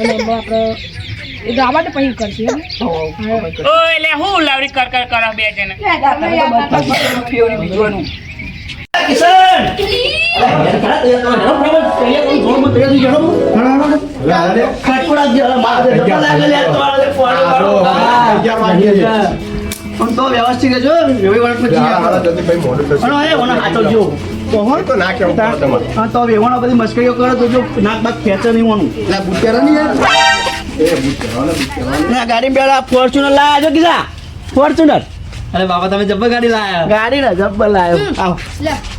અને આપણે એ તો તો પછી કરશે હે ઓ એટલે હું લાવરી કર કર કર બે જણ. પણ તો વ્યવસ્થિત જો રવિવાર પછી હાચો જો તો હો હા તો વેવાણો બધી મશ્કરીઓ કરો તો જો નાક બાક ખેંચે નહીં હોનું ના ગાડી બેડા ફોર્ચ્યુનર લાયા છો કીધા? ફોર્ચ્યુનર. અરે બાબા તમે જબ્બર ગાડી લાયા. ગાડી ના જબ્બર લાયો. આવો.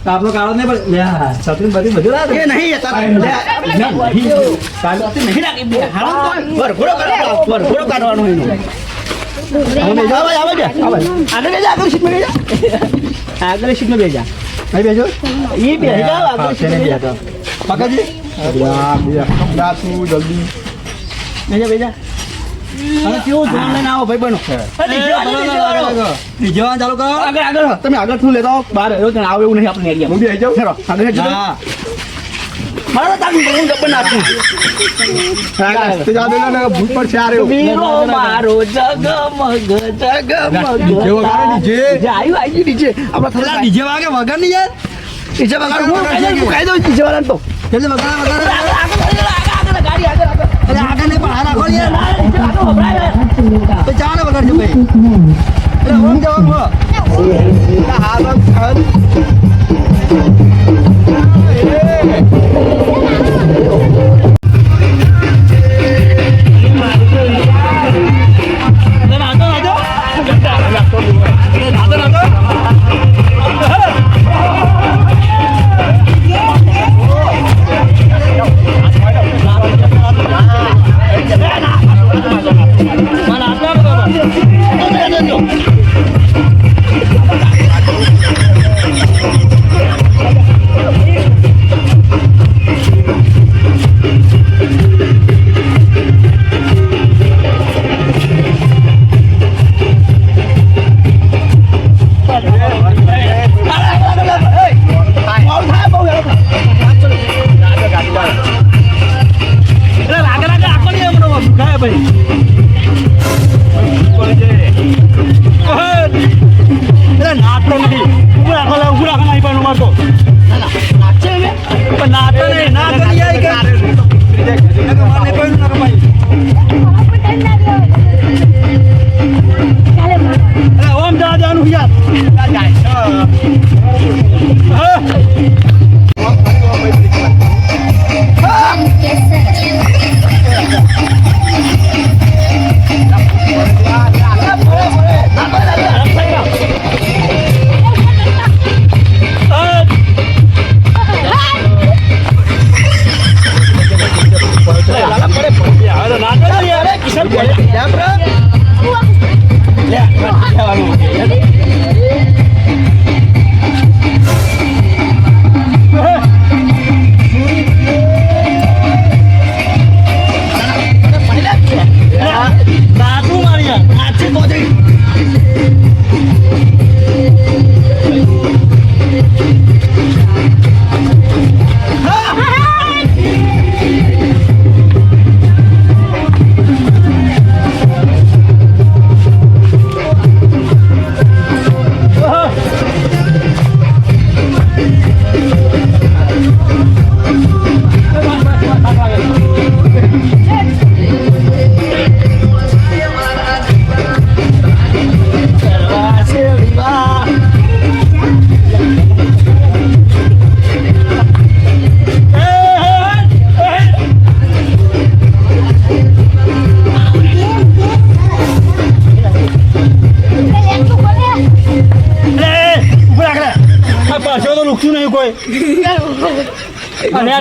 આપણો કાળો નહીં પણ લે છત્રી બધી બધું લાયા એ નહીં હતા નહીં. રાખી હાલો વરઘોડો કાઢવાનો વરઘોડો કાઢવાનો એનો. આવે આવે આવે આગળ બેજા આગળ સીટમાં બેજા આગળ સીટ બેજા અહીં બેજો ઈ બેહી આગળ સીટમાં બેજા પકડજી બેજા બેજા અને કેવું ધ્યાન લઈને આવો ભાઈ બનો ડીજે વાળા ચાલુ કરો આગળ આગળ તમે આગળ શું લેતા બાર બહાર તને આવે એવું નહીં આપણે હું બી આવી જાઉં ચલો હા મારો વીરો જગમગ જગમગ. આયુ નીચે આપણા પેલા થલા ડીજે વાગે વગર નહીં યાર. બગાડ હું હું દઉં નીચે વાળાને તો. જલ્દી વગર વગર આગળ આગળ આગળ ગાડી આગળ આગળ. આગળ નહીં પણ રાખો યાર. નીચે આગળ વપરાય તો ચાલે વગર ભાઈ. અરે ઓમ જવાનું હો ઓમ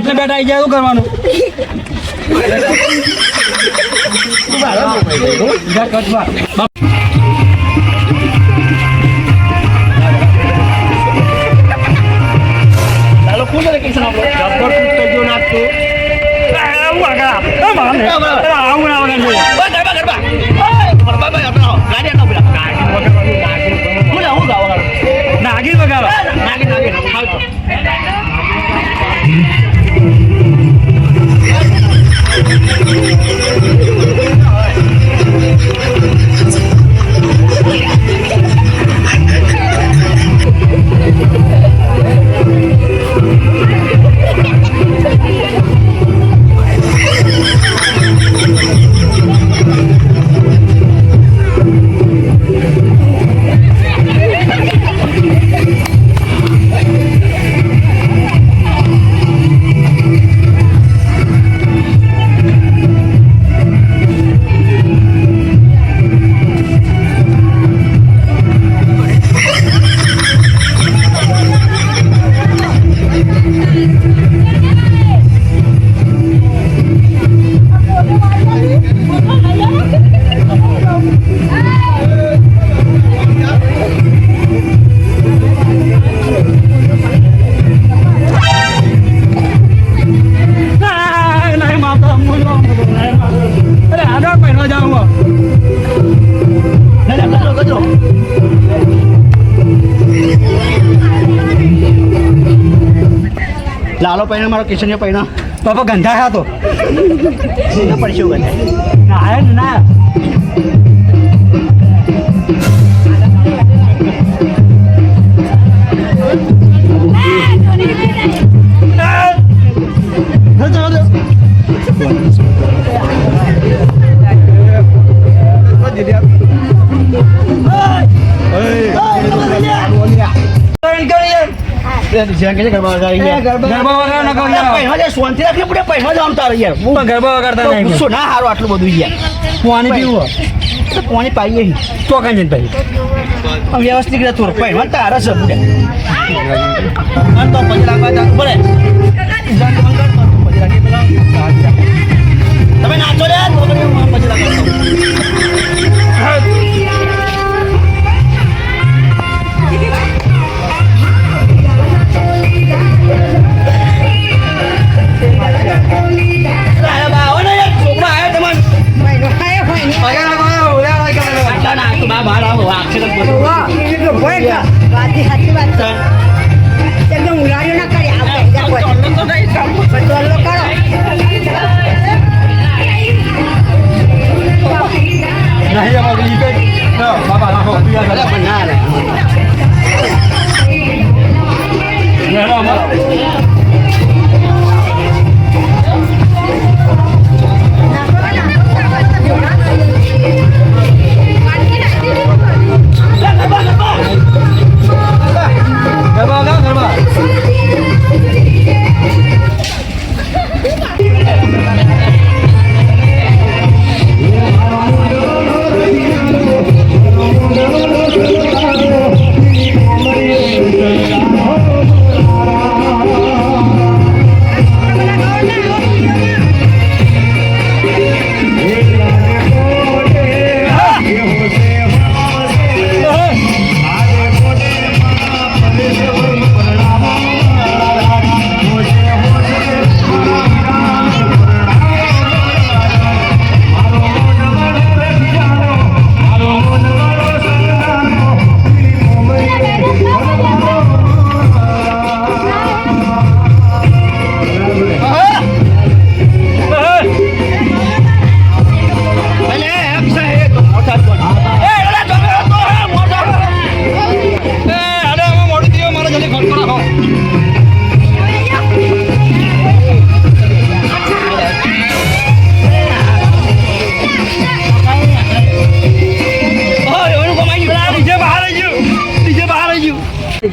એટલે બેટા આવી શું કરવાનું. ચાલો કોણ વેકેશન આપણો જબ્બર કૂદતો જો નાખતો. આવું આગળ આપ. લાલો પૈણા મારો કિશનીય પૈણા. તો ગંધા? હતો પડશે એવું ના. પાણી પાઈએ હિ. તો કઈ ભાઈ વ્યવસ્થિત રીતે થોડું. પૈસા તારા છે બુડે અને તો પછી લાગવા જા બોલે. તમે નાચો રે તો પછી લાગવા બા બહાર આવો આખે તો બોલો. વાતની સાચી વાત છે. એકદમ ઉલાળ્યો ના કરી આપણે ટોલનો કરો.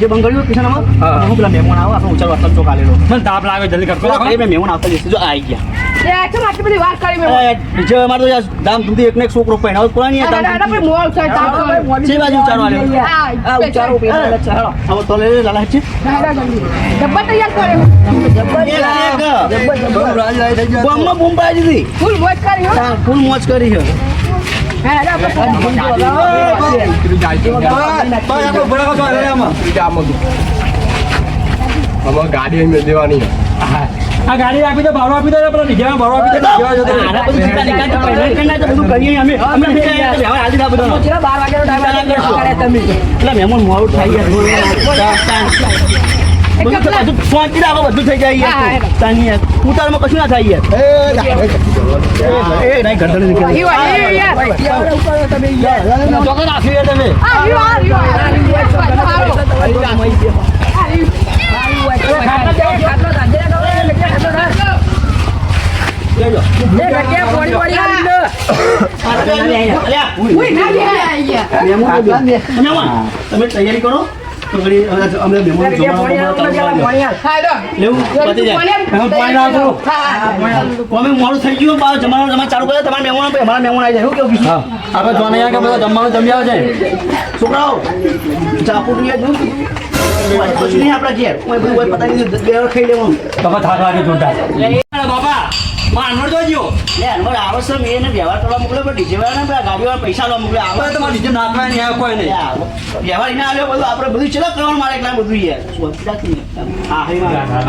જે બંગળ્યું કિશનમાં હા. હું પેલા મહેમાન આવો આપણે ઉચાર વાસણ ચોક આલેલો મને તાપ લાગે જલ્દી કરતો નાખો. એ મહેમાન આવતા જશે જો આવી ગયા. એ કેમ આટલી બધી વાત કરી મેં? જે અમારે તો દામ ધૂમથી એક ને એક છોકરો દામ તાપ જે બાજુ આ ઉચારો હવે તો લે લાલા છે જલ્દી. તૈયાર કરે. ફૂલ મોજ કરી ફૂલ મોજ કરી હા, ફૂલ મોજ કરી. ગાડી દેવાની આ ગાડી આપી દો ભાડું આપી દો પેલા ભાડું આપી દો. એટલે મહેમાન મોડું થાય યાર બધું તો બધું શાંતિ રાખો બધું થઈ જાય યાર તાની યાર. ઉતારમાં કશું ના થાય યાર. એ નહીં નીકળે. યાર. યાર આ તમે તૈયારી કરો. તો અમે મહેમાન. લેવું. અમે મોડું થઈ ગયું બાર જમવાનું જમા ચાલુ કરે તમારા મહેમાન આપે અમારા મહેમાન આવી જાય. શું કેવું હા. આપણે જોને યાર કે બધા જમવાનું જમી આવે છે છોકરાઓ ચાપુ લઈ કશું નહીં આપણા ઘેર. કોઈ પતા નહીં બે ખાઈ લેવાનું. બાપા થાક લાગે જોરદાર. માનવર જોજો. લે અનવર આવે છે મેં એને વ્યવહાર કરવા મોકલ્યો પણ ડીજે વાળા પેલા ગાડી વાળા પૈસા લેવા મોકલ્યો આવે. તમારે ડીજે નાખવા નહીં આવે કોઈ નહીં. વ્યવહાર એને આલ્યો બધું આપણે બધું ચેલા કરવાનું મારે એટલા બધું યાર. હા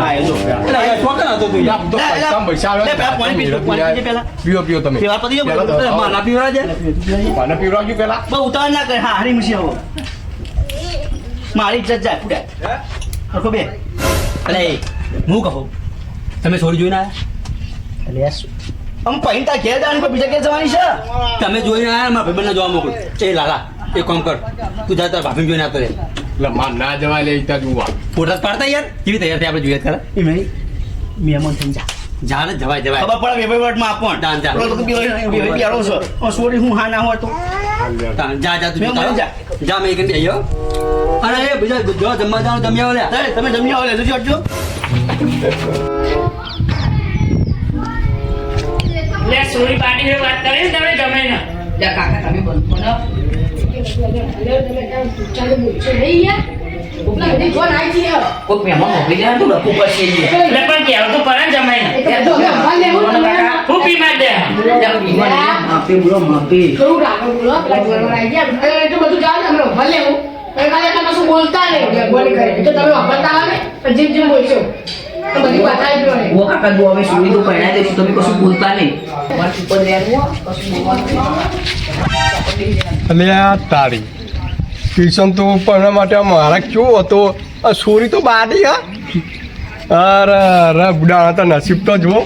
હા એ જો એટલે હતો તું યાર. પૈસા લે, પેલા પાણી પીજો, પાણી પીજે પેલા. પીઓ પીઓ તમે. વ્યવહાર પતી ગયો પેલા તો- બધું? માના પીવડા છે પેલા. બહુ ઉતાવળ ના કરે. હા હારી મૂછી આવો. મારી ઇજ્જત જાય પૂરા હરખો બે. અરે હું કહું? તમે છોડી જોઈને આવ્યા? આમ ઘેર જવાની કોઈ બીજા ઘેર જવાની છે? તમે જોઈને આવ્યા મારા ભાઈબંધને જોવા મોકલું. એ લાલા એક કામ કર. તું જા તાર ભાભીને જોઈને આવતો રે. એટલે માર ના જવાય લે ત્યાં જોવા. ફોટા પાડતા યાર? કેવી તૈયાર થઈ આપણે જોઈએ ખરા એ નહીં. મહેમાન થઈ જા. જા જવાય જવાય. ખબર પડે બે વર્ષમાં આપણ. જા, જા. તો બિયારો છે. સોરી હું હા ના હોય તો. જા. જા તું મેં. જા. મે એકને અરે બીજા જો જમવા જાવ જમ્યા તારે તમે જમી આવો લેજો જોજો. લે સોરી પાટી વાત કરે ને તમે ગમે ને. લે પણ કેવું તો પડે ને. જમાઈ ને હું બીમાર नहीं એટલે આ તારી ટ્યુશન તો પણ માટે મારા કેવો હતો? આ સોરી તો બાદી હા અરે અરે બુડા તો નસીબ તો જુઓ.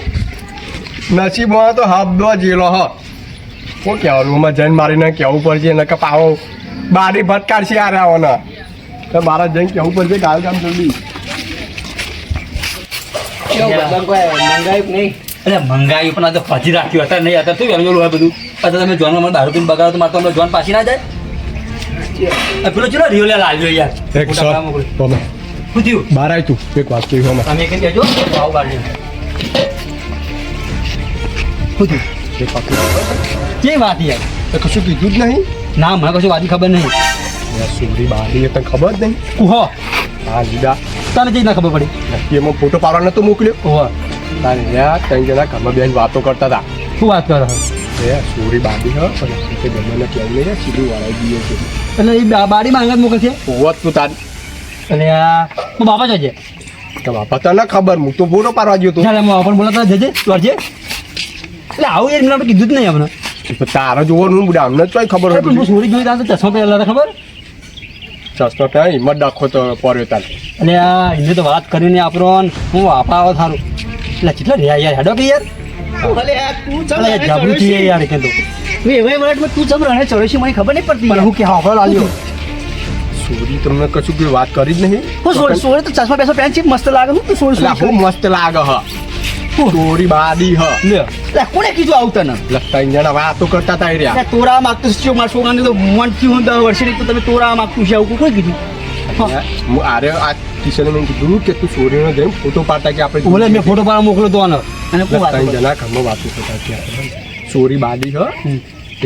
નસીબમાં તો હાથ દો જેલો હ. શું કહેવાનું એમાં જઈને મારીને કહેવું પડશે એને કે પાવો બારી ભટકારશે આ રહેવાના તો મારા જઈને કહેવું પડશે ગાલ ગામ જલ્દી. અરે મંગાઈ પણ આ તો ભાજી રાખ્યું હતા નહીં હતા તું વેલું હોય બધું? અત્યારે તમે જોનમાં મને દારૂ પીને બગાડો તો મારે તમને જોન પાછી ના જાય. આ પેલો ચલો રિયો લે લાવ્યો યાર. એક ખોટા તમે શું થયું? બહાર આવી તું. એક વાત કહી હમણાં. તમે એક કહેજો આવું કાઢી શું થયું? એક વાત યાર? તો કશું કીધું જ નહીં. ના મને કશું વાતની ખબર નહીં. યાર, સોરી એ તને ખબર જ નહીં. કુહો હા. લીધા તને જઈ ના ખબર પડી. એમાં ફોટો પાડવાનો તો મોકલ્યો? હોવા તારે યાર ત્રણ જણા ઘરમાં બેન વાતો કરતા હતા. શું વાત કરો છો? એ સુરી બાડી હ. પણ તે ગમે કેવું નહીં સીધું વાળાઈ ગયો છે. એટલે એ બા- માંગત આંગણ મોકલશે હોવા તું તાર. એટલે આ હું બાપા જજે. તો બાપા તને ખબર હું તો ફોટો પાડવા ગયો તો ચાલે એમ પણ બોલાતા જજે દોડજે એટલે આવું યાર આપણે કીધું જ નહીં આપણે તો તારે જોવાનું બુડા અમને જ ખબર હોય હું સોરી જોઈ ત્યાં તો ચશ્મા પહેલા ખબર? ચસ્તો ત્યાં હિંમત દાખો તો પર્યો તારે એટલે આ એને તો વાત કરીને આપણો હું વાપા આવો થારું. એટલે કેટલા રહ્યા યાર હેડો કે યાર? યાર તું ચમ એટલે રણે જાગૃતિ ચડ્યો છે? યાર કે તો. છે? વે વે મિનિટમાં તું ચમ રણે ચડ્યો છે? મને ખબર નહીં પણ હું કે હાફળો લાગ્યો સોરી તમને કશું કોઈ વાત કરી જ નહીં. હું સોરી સોરી તો ચશ્મા પેસો પેન્ટ છે મસ્ત લાગે? સોરી સોરી મસ્ત લાગે હ સોરી બાડી હ. લે. કોને કીધું આવું તને? એટલે હવે આ તો કરતા તા રહ્યા. લે તોરા માગતું છે મારા છોકરાને તો મન થયું દસ વર્ષની તો તમે તોરા માગતું છે આવું કોઈ કીધું? હું આરે આ કિશને મેં કીધું કે તું સોરીનો જઈને ફોટો પાડતા કે આપણે બોલે મેં ફોટો પાડવા મોકલો તો આનો. અને કોઈ જણા ઘરમાં વાતો કરતા હતા ચોરી બાદી હ.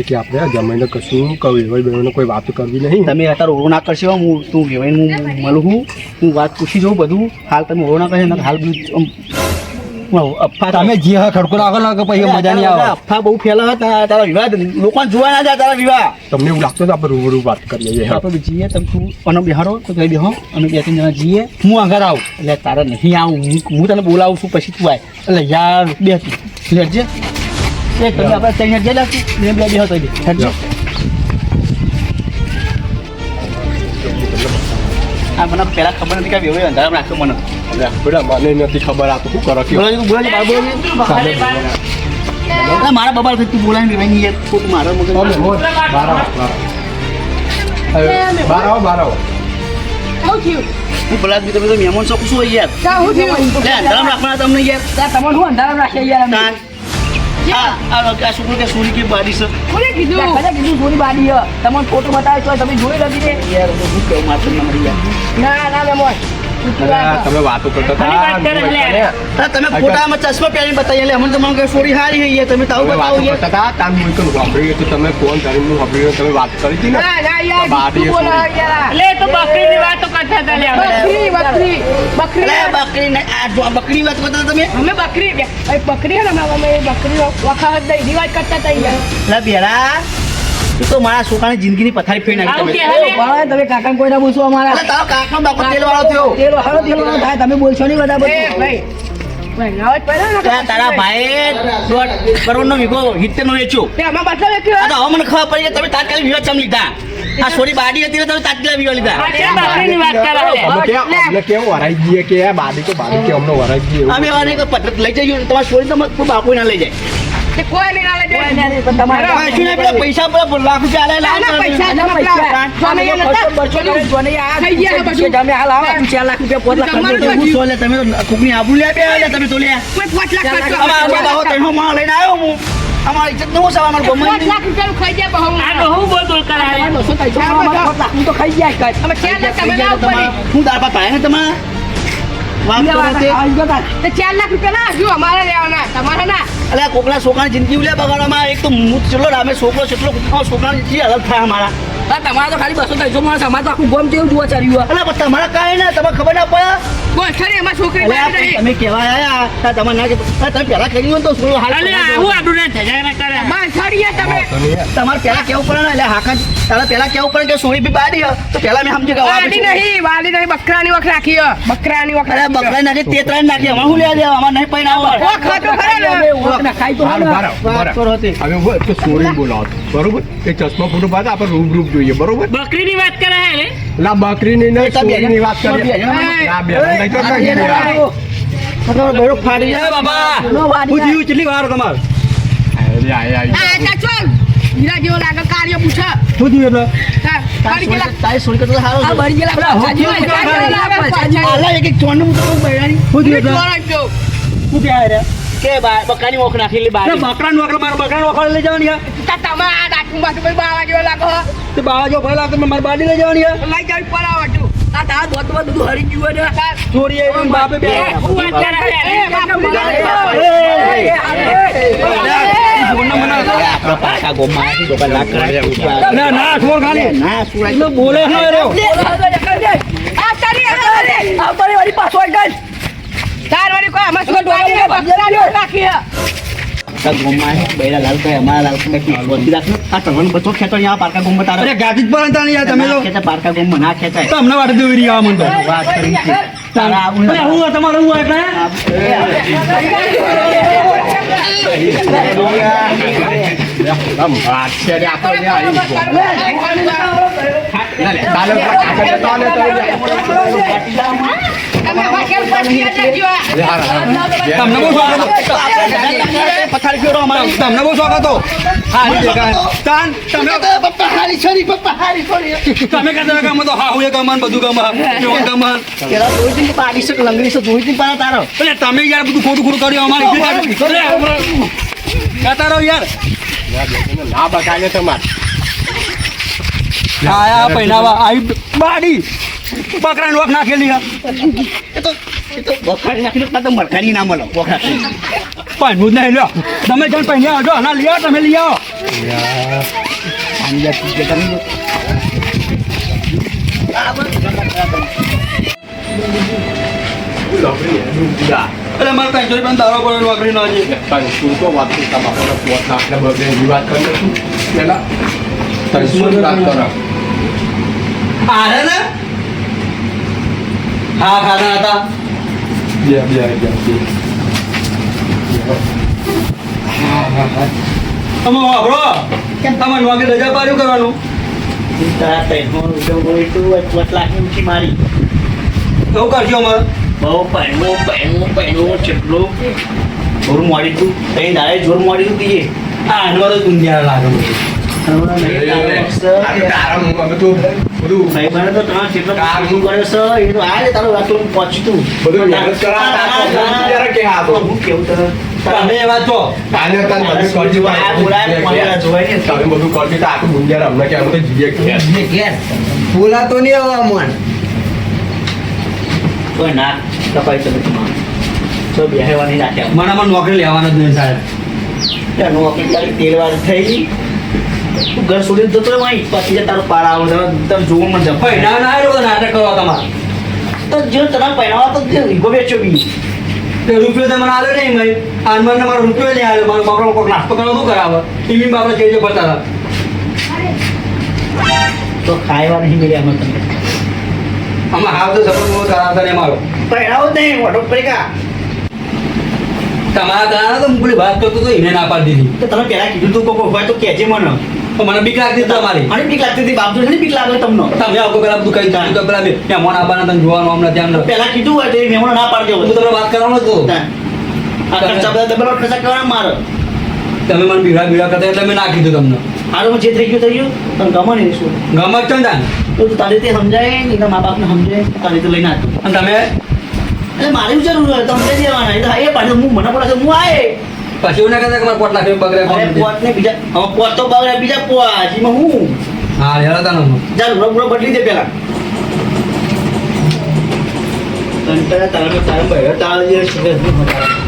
કે આપણે જમાઈને કશું ભાઈ બહેનોને કોઈ વાત કરવી નહીં. તમે અત્યારે ઓળો ના કરશો હું તું વેવાઈને હું મળું હું હું વાત પૂછી જોઉં બધું. હાલ તમે ઓળો ના કરશો હાલ બધું તમે જે હા ખડકો રાખો ને કે પછી મજા નહીં આવે. અફા બહુ ફેલા હતા તારા વિવાહ લોકોને જોવા ના જાય તારા વિવાહ. તમને એવું લાગતું આપણે રૂબરૂ વાત કરીએ છીએ આપણે જઈએ તમે તું અને બિહારો તો તમે બેહો અને બે ત્રણ જણા જઈએ. હું આગળ આવું. એટલે તારે નહીં આવું હું હું તને બોલાવું છું પછી તું આય. એટલે યાર બે તું લેજે એ તમે આપણે ત્રણ જઈ લાગશું બે બે બેહો તો બે. હેડજો. આ મને પહેલા ખબર નથી કે વ્યવહાર અંધારામાં નાખ્યો મને. બધા મને નથી ખબર આ તો શું કરો કે મારા બબાલ થઈ તું બોલાવી ભાઈ યાર ખોટું મારો મગજ બાર આવો બાર આવો. બાર આવો હું બોલાવી તમે તો મહેમાન છો શું હોય યાર? અંધારામાં રાખવાના તમને યાર. તમારે શું અંધારા રાખે યાર તમને ફોટો બતાવે તો તમે જોઈ નથી ને યાર શું કહું માથે ના ના ના મેમોન તમે વાતો કરતા વાત તમે ફોટામાં ચશ્મા પહેરીને બતાવી એટલે અમને તમને કઈ સોરી હારી છે તમે તાવ બતાવો વાતો કરતા હતા હું એકલું સાંભળ્યું હતું તમે ફોન કરીને વાપરી તમે. વાત કરી હતી ને એટલે તો બકરીની વાતો કરતા હતા લે બકરી બકરી બકરી બકરી ને આ બકરી વાત કરતા તમે. અમે બકરી બકરી ને અમે બકરી વખાવત દઈ રિવાજ કરતા હતા યાર લા બેડા તું તો મારા છોકરાની જિંદગીની પથારી ફેરી નાખી તમે. કાકા કોઈ ના બોલશો અમારા અરે તારો કાકા બાપો તેલ વાળો થયો. તેલ વાળો તેલ વાળો થાય તમે બોલશો નહીં બધા બધું. ભાઈ ભાઈ પડ્યો ને તારા તારા વીઘો વેચ્યો. હવે મને ખબર પડી તમે તાત્કાલિક વિવાદ ચમ લીધા? આ સોરી બાડી હતી તમે તાટલા બીવા લીધા. વરાઈ જઈએ કે આ બાડી તો બાડી કે અમને વરાઈ જઈએ અમે પત્ર લઈ જઈએ તમારી સોરી તમે બાપુ ના લઈ જાય. કોઈ નહીં ના લઈ તમારે શું નહીં પેલા પૈસા પેલા લાખ રૂપિયા આલે લાખ પૈસા તમે પૈસા. આ ગયા. તમે હાલ આવો, તું ચાર લાખ રૂપિયા, પાંચ લાખ હું સો લે તમે તો કોકની આબુ લે બે લે તમે તો લે કોઈ પાંચ લાખ ખર્ચો. હવે બાબા ત્રણસો માણસ લઈને આવ્યો હું? અમારી ઇજ્જતનું સવા અમારું ગમે લાખ રૂપિયાનું ખાઈ જાય બહુ. આ તો બોલ બોલ કરે છે? તમારે બસો ત્રણસો માં અમારે પાંચ લાખનું તો ખાઈ જાય કાંઈ. અમે ચાર લાખ તમે લાવો પડી. હું દાળ ભાત પાયા ને તમારે? ચાર લાખ રૂપિયા ના શું અમારે લેવાના તમારે ના. અલે કોકલા છોકરાની જિંદગી ઉલ્યા બગાડવામાં એક તો હું ચલો રામે છોકરો છેટલો જિંદગી અલગ થાય અમારા. તમારે તો ખાલી બસો ત્રણસો માણસ અમારે તો આખું ગોમ જેવું જોવા ચાલ્યું. અલે પણ તમારા કાંઈ ને તમે ખબર ના પડે? કોઈ ખરી? એમાં છોકરી તમે કહેવા આયા તા તમારે ના તમે પહેલા કરી હોય ને તો છોકરો હાલ આવું આટલું ને ઝઘડા કરે. બસ ખરી તમે. તમારે પહેલા કેવું પડે ને એટલે હાકા તારા પહેલા કેવું પડે કે સોળી બી બાડી તો પહેલા મેં સમજી ગયા વાલી નહીં વાલી નહીં બકરાની વખ રાખી. બકરાની વખ અરે. બકરા નાખે તે ત્રણ નાખી અમારે શું લેવા દેવા અમારે નહીં પૈણા આવે. ખાતો ખરા ને અમે ખાઈ તો વાત કરો. હવે તો સોરી બોલાવ બરોબર? એ ચશ્મા ફોટો પાછા આપણે રૂબ રૂબ જોઈએ બરોબર? બકરીની વાત કરે હે રે. લા બકરીની નહીં સોરીની વાત કરે બે નહીં તો ફાડી જાય. બાબા હું જીવું કેટલી વાર તમાર? અરે, આય, આય. આ ચાચો હીરા જેવો લાગે કાર્ય પૂછે શું થયું એટલે. તારી સોળી કરતા સારો આ. આલા એક એક ચોંડું મૂકવાનું બૈરાની. શું થયું એટલે શું કહેવાય રે? કે બા- બકાની ઓખ નાખેલી અરે બારી. બકરાનું વખત મારા બકરાનું વખત લઈ જવાની તા તમે આ દાંતનું બાટું કોઈ બાવા જેવો લાગો. તે બાવા જો ભલા તમે મારી બાડી લઈ જવાની યાર લઈ જાવી પડે આ વાટું. આ તારા બધું હરી ગયું હોય ને. ચોરી આવી બાપે બે હું વાત કરે બધો ખેંચો અહીંયા પારકા. અરે ગાડી જ પડે તાણી તમે ખેંચાય, પારકા ગોમમાં ના ખેંચાય. તમને વાટે દોરી રહ્યા મને વાત કરી હું તમારું હું એટલે તમને બહુ શોખ હતો પથારી ફેરો અમારો તમને બહુ શોખ હતો હા. તમે હારી છોરી, પપ્પા હારી છોરી. તમે કહેતા હતા તો હા હું એ કમાન બધું પેલા જોઈ પાડી છે, લંગડી છે, જોઈ તારો. એટલે તમે યાર બધું ખોટું ખોટું કર્યું અમારે. કહેતા રહો યાર. ના બતાવે તમારે. આયા પહેરાવા આવી બાડી. બકરા નોખ નાખેલી હે એ તો એ તો પાછા મરઘાની ના મળો, વખાણી. પણ હું નહીં લ્યો. તમે જણ પહેલા આવજો ના લઈ આવો તમે લઈ આવો. નોકરી ના હા ખાતા હતા બે, બે, બે, બે. તમે વાપરો તમે વાગે રજા પાડ્યું કરવાનું? તારા ત્રણસો રૂપિયા બોલી તું, એક પાંચ લાખની મારી. એવું કરજો અમારે. બહુ પહેણું, પહેણું, પહેણું, ચેટલું. જોર મોડી તું. તઈ દાડે જોર મોડી તું કીએ. આ અનવર દુનિયા લાગે કામ છે તારું કે તમે એવા છો. તાને તાન બધું કરજો. આ બોલાય, મને જોવાય ને તમે બધું કરજો તો આખું ગુંજાર અમને કે અમે કે જીએ બોલા તો નહીં આવા મન. કોઈ ના કપાઈ તમારે તો બેહવાની રાખ્યા મને આમાં નોકરી લેવાનો જ નહીં સાહેબ. ત્યાં નોકરી તારી તેલવાળી થઈ ઘર સુધી જતો રહે વાંહી. પછી તારો પાડા આવે તમે જોવું મને જમ ના ના એ લોકો નાટક કરવા તમારે. તો જો તને પહેરાવા તો વીઘો વેચ્યો બી. તે રૂપિયો તમારે મને નહીં ભાઈ. આજ મને મારો રૂપિયો નહીં આવ્યો મારો બાપરા કોઈક નાસ્તો કરવા શું કરાવે? ટીવી બાપરા જઈ જો પડતા તો ખાવા નહીં મળ્યા અમે તમને. આમાં હાવ તો સપોર્ટ બહુ કરાવતા નહીં મારો પહેરાવો નહીં મોટો પડી તમારા દાદા તો હું પેલી વાત કરતો તો એને ના પાડી દીધી. તો તમે પહેલા કીધું તું કોઈ હોય તો કહેજે મને. મને બીક લાગતી હતી તમારી. મને બીક લાગતી હતી બાપ છે બીક લાગે તમને? તમે આવો પેલા બધું કહી દીધું પેલા બે. મહેમાન આવવાના તને જોવાનું હમણાં ત્યાં પેલા કીધું હોય તો મહેમાનો ના પાડજો હું તમને વાત કરવાનો હતો. ખર્ચા બધા ડબલ ખર્ચા કરવાના મારે. તમે મને બીડા બીડા કરતા એટલે મેં ના કીધું તમને. હારું જે થઈ ગયું થઈ ગયું. પણ ગમે નહીં શું. ગમત જ તાન? તો તારી રીતે સમજાય નહીં મા બાપને સમજાય તારી રીતે લઈને આવજો. અને તમે? એટલે મારી જરૂર હોય તમને દેવાના એ તો પાછું હું મને પડે હું આયે. પછી એવું ના કહેતા કે મારે પોટ લાખ બગડે પોત ને બીજા હવે પોત તો બગડે બીજા પોત એમાં હું? હા યાર તાનો ચાલ રૂડો બુડો બદલી દે પેલા તંતરા તારા તારા બહેરા તારા જે છે